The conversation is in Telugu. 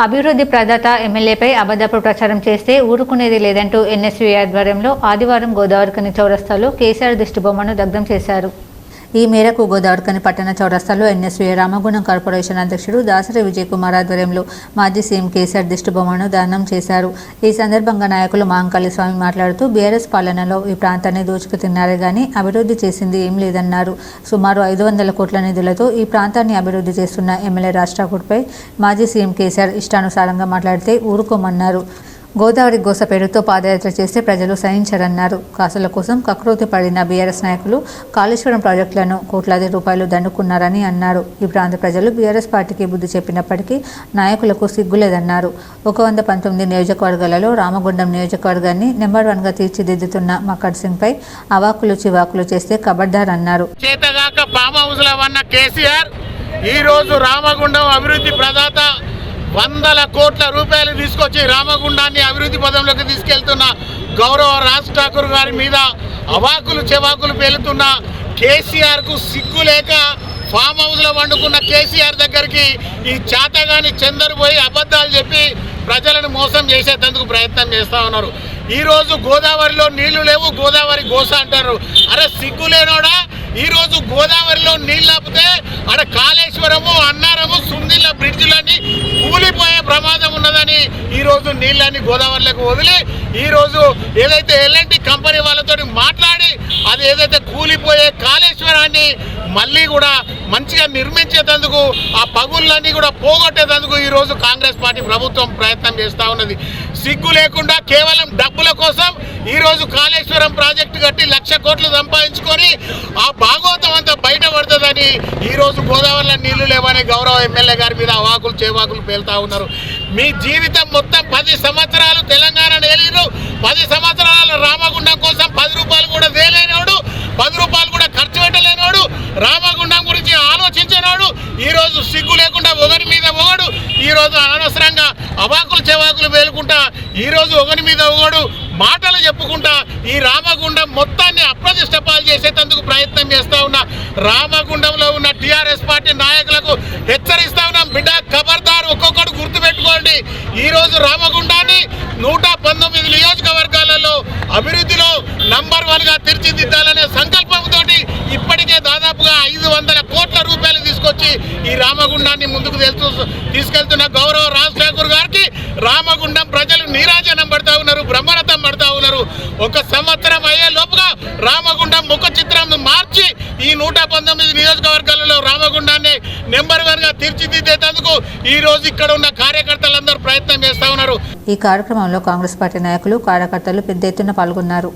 అభివృద్ధి ప్రదాత ఎమ్మెల్యేపై అబద్ధపు ప్రచారం చేస్తే ఊరుకునేది లేదంటూ ఎన్ఎస్వి ఆధ్వర్యంలో ఆదివారం గోదావరికని చౌరస్తాలో కేసీఆర్ దిష్టిబొమ్మను దగ్ధం చేశారు. ఈ మేరకు గోదావరికని పట్టణ చౌరస్తాలో ఎన్ఎస్వీ రామగుణం కార్పొరేషన్ అధ్యక్షుడు దాసరి విజయ్ కుమార్ ఆధ్వర్యంలో మాజీ సీఎం కేసీఆర్ దిష్టిబొమ్మను దానం చేశారు. ఈ సందర్భంగా నాయకులు మాంకాళి స్వామి మాట్లాడుతూ బీఆర్ఎస్ పాలనలో ఈ ప్రాంతాన్ని దోచుకు తిన్నారే కానీ అభివృద్ధి చేసింది ఏం లేదన్నారు. సుమారు ఐదు వందల కోట్ల నిధులతో ఈ ప్రాంతాన్ని అభివృద్ధి చేస్తున్న ఎమ్మెల్యే రాజ్ ఠాకూర్పై మాజీ సీఎం కేసీఆర్ ఇష్టానుసారంగా మాట్లాడితే ఊరుకోమన్నారు. గోదావరి గోస పేరుతో పాదయాత్ర చేస్తే ప్రజలు సహించరన్నారు. కాసుల కోసం కక్రోతి పడిన బీఆర్ఎస్ నాయకులు కాళేశ్వరం ప్రాజెక్టులను కోట్లాది రూపాయలు దండుకున్నారని అన్నారు. ఈ ప్రాంత ప్రజలు బీఆర్ఎస్ పార్టీకి బుద్ధి చెప్పినప్పటికీ నాయకులకు సిగ్గులేదన్నారు. ఒక వంద పంతొమ్మిది నియోజకవర్గాలలో రామగుండం నియోజకవర్గాన్ని నెంబర్ వన్గా తీర్చిదిద్దుతున్న మక్కడ్ సింగ్పై అవాకులు చివాకులు చేస్తే కబడ్దార్ అన్నారు ఈ రోజు రామగుండం అభివృద్ధి ప్రదాత వందల కోట్ల రూపాయలు తీసుకొచ్చి రామగుండాన్ని అభివృద్ధి పదంలోకి తీసుకెళ్తున్న గౌరవ రాజ్ ఠాకూర్ గారి మీద అవాకులు చెవాకులు పేలుతున్న కేసీఆర్కు సిగ్గు లేక ఫామ్ హౌస్లో వండుకున్న కేసీఆర్ దగ్గరికి ఈ చాతగాని చందరు పోయి అబద్ధాలు చెప్పి ప్రజలను మోసం చేసేటందుకు ప్రయత్నం చేస్తా ఉన్నారు. ఈ రోజు గోదావరిలో నీళ్ళు లేవు గోదావరి గోస అంటారు. అరే సిగ్గు లేనోడా? ఈ రోజు గోదావరిలో నీళ్ళు ఆపితే అక్కడ కాళేశ్వరము అన్నారము సుందిల్ల బ్రిడ్జ్లన్నీ ప్రమాదం ఉన్నదని ఈ రోజు నీళ్ళని గోదావరిలోకి వదిలి ఈరోజు ఏదైతే ఎల్ఎన్టీ కంపెనీ వాళ్ళతో మాట్లాడి అది ఏదైతే కూలిపోయే కాళేశ్వరాన్ని మళ్ళీ కూడా మంచిగా నిర్మించేటందుకు ఆ పగుళ్ళన్నీ కూడా పోగొట్టేటందుకు ఈ రోజు కాంగ్రెస్ పార్టీ ప్రభుత్వం ప్రయత్నం చేస్తూ ఉన్నది. సిగ్గు లేకుండా కేవలం డబ్బుల కోసం ఈరోజు కాళేశ్వరం ప్రాజెక్టు కట్టి లక్ష కోట్లు సంపాదించుకొని ఆ భాగవతం అంతా కానీ ఈ రోజు గోదావరిలో నీళ్ళు లేవని గౌరవ ఎమ్మెల్యే గారి మీద అవాకులు చేవాకులు పేలుతా ఉన్నారు. మీ జీవితం మొత్తం పది సంవత్సరాలు తెలంగాణ నేలిరు. పది సంవత్సరాల రామగుండం కోసం పది రూపాయలు కూడా వేలేనోడు పది రూపాయలు కూడా ఖర్చు పెట్టలేనోడు రామగుండం గురించి ఆలోచించినోడు ఈ రోజు సిగ్గు లేకుండా ఒకరి మీద ఒకడు ఈ రోజు అనవసరంగా అవాకులు చెవాకులు వేలుకుంటా ఈ రోజు ఒకరి మీద ఒకడు మాటలు చెప్పుకుంటా ఈ రామగుండం మొత్తాన్ని అప్రతిష్టపాలు చేసేటందుకు ప్రయత్నం చేస్తా ఉన్నా. రామగుండంలో ఉన్న టిఆర్ఎస్ పార్టీ నాయకులకు హెచ్చరిస్తా ఉన్నాం. బిడ్డ ఖబర్దారు ఒక్కొక్కడు గుర్తుపెట్టుకోండి. ఈ రోజు రామగుండాన్ని నూట పంతొమ్మిది నియోజకవర్గాలలో అభివృద్ధిలో నంబర్ వన్గా తీర్చిదిద్దాలనే సంకల్పంతో ఇప్పటికే దాదాపుగా ఐదు వందల కోట్ల రూపాయలు తీసుకొచ్చి ఈ రామగుండాన్ని ముందుకు తెలుసు తీసుకెళ్తూ గౌరవ రాజ్ ఠాకూర్ గారికి రామగుండం ప్రజలు నీరాజనం పడతా ఉన్నారు బ్రహ్మరథం పడతా ఉన్నారు ఒక సంవత్సరం అయ్యే లోపుగా రామగుండం ముఖ చిత్రం మార్చి ఈ నూట పంతొమ్మిది నియోజకవర్గాలలో రామగుండాన్ని నెంబర్ వన్గా తీర్చిదిద్దేందుకు ఈ రోజు ఇక్కడ ఉన్న కార్యకర్తలందరూ ప్రయత్నం చేస్తా ఉన్నారు. ఈ కార్యక్రమంలో కాంగ్రెస్ పార్టీ నాయకులు కార్యకర్తలు పెద్ద ఎత్తున పాల్గొన్నారు.